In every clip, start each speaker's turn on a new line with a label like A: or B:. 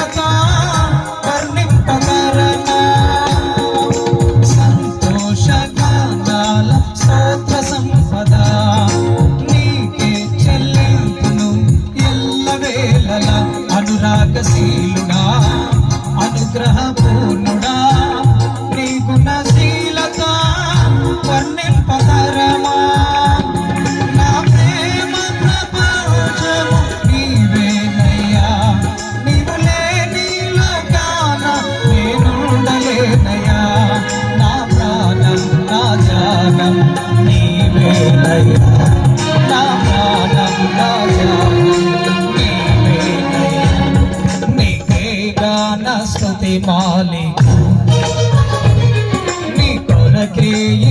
A: রাখা உனக்கே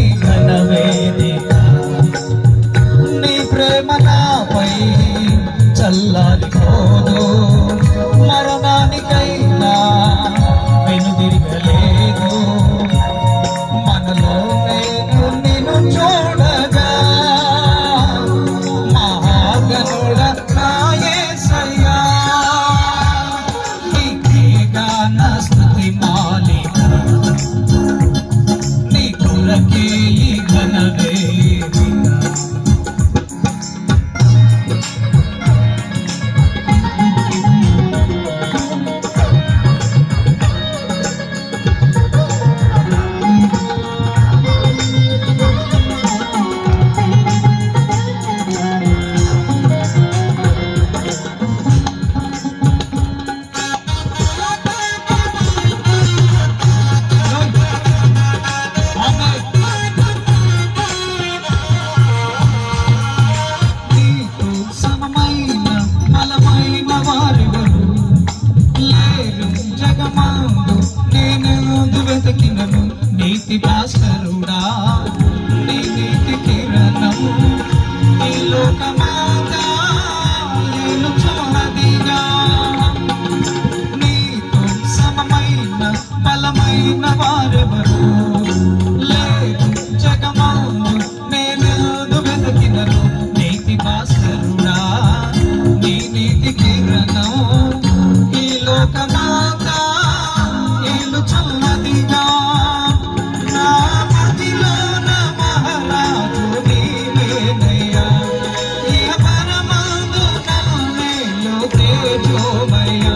A: a job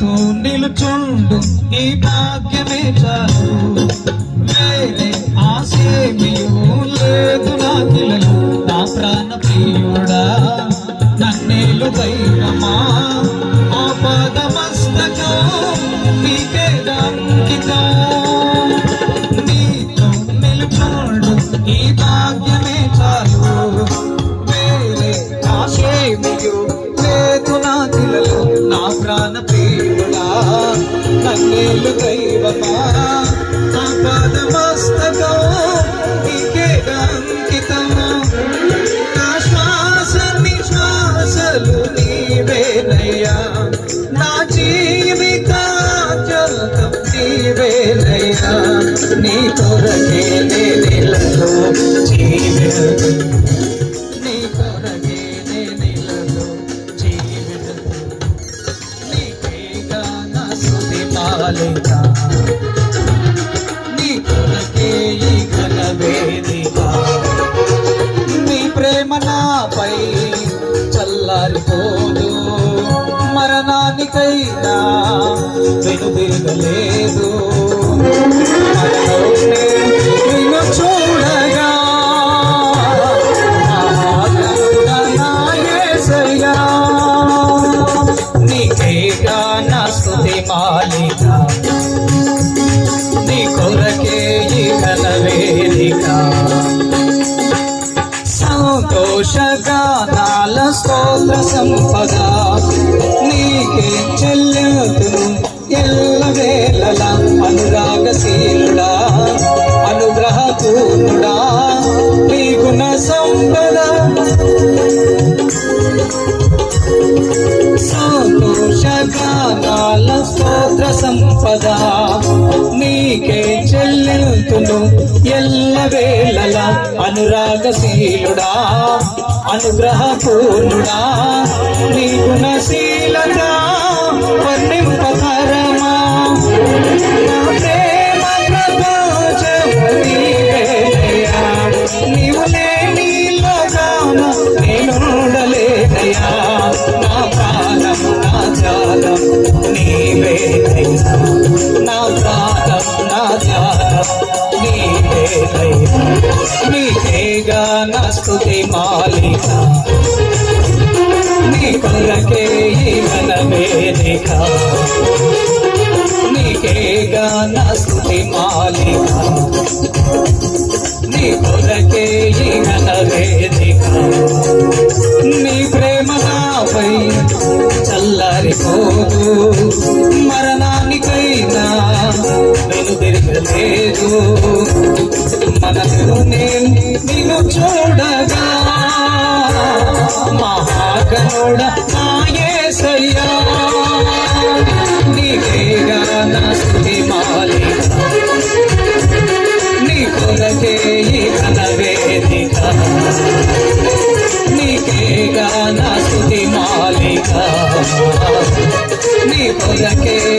A: తోడు నిలుచుండు. నీ భాగ్యమే చాలు. వేరే ఆశేమియూ లేదు నా కిలలు. నా ప్రాణ ప్రియుడా నన్నేలు దైవమా? మేలు దైవమా పాద మస్తకం నీకే అంకితము. నా శ్వాస నిశ్వాసలు నీ కొరకే నిలలు జీవితం లేదు. చూడగా నీకేగా నా స్థుతి మాలిక నీ కొరకే ఈ కలవేదిక సంతోషగా నాల స్తోత్ర సంపద నీకే సంతోషగానాల స్తోత్ర సంపద నీకే చెల్లెలుతును ఎల్ల వేళల అనురాగశీలుడా అనుగ్రహపూర్ణుడా నీ గుణశీలత వర్ణింపకరమా ప్రేమ ప్రపంచము నీవేనయ్యా. నీవు వేదిక నీకేగా నా స్తుతి మాలిక నీ కొరకే ఈ మన వేదిక. నీ ప్రేమ నాపై చల్లారిపోదు. మరణానికైనా నేను తిరగలేదు. మనసు నేను నిన్ను చూడగా మహాగణుడ నీ కొరకే